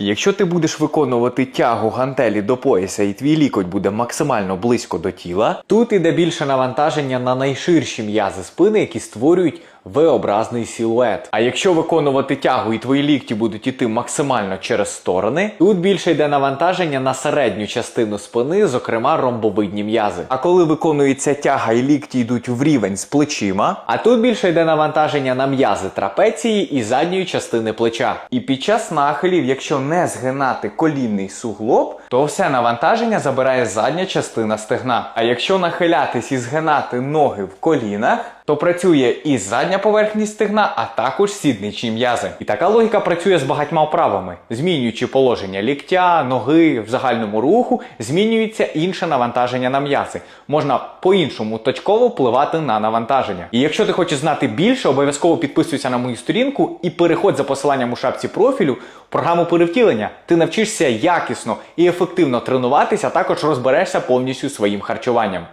Якщо ти будеш виконувати тягу гантелі до пояса і твій лікоть буде максимально близько до тіла, тут іде більше навантаження на найширші м'язи спини, які створюють V-образний силует. А якщо виконувати тягу і твої лікті будуть іти максимально через сторони, тут більше йде навантаження на середню частину спини, зокрема ромбовидні м'язи. А коли виконується тяга і лікті йдуть в рівень з плечима, а тут більше йде навантаження на м'язи трапеції і задньої частини плеча. І під час нахилів, якщо не згинати колінний суглоб, то все навантаження забирає задня частина стегна. А якщо нахилятись і згинати ноги в колінах, то працює і задня поверхність стегна, а також сідничні м'язи. І така логіка працює з багатьма вправами. Змінюючи положення ліктя, ноги в загальному руху, змінюється інше навантаження на м'язи. Можна по-іншому точково впливати на навантаження. І якщо ти хочеш знати більше, обов'язково підписуйся на мою сторінку і переходь за посиланням у шапці профілю в програму перевтілення. Ти навчишся якісно і ефективно тренуватися, а також розберешся повністю своїм харчуванням.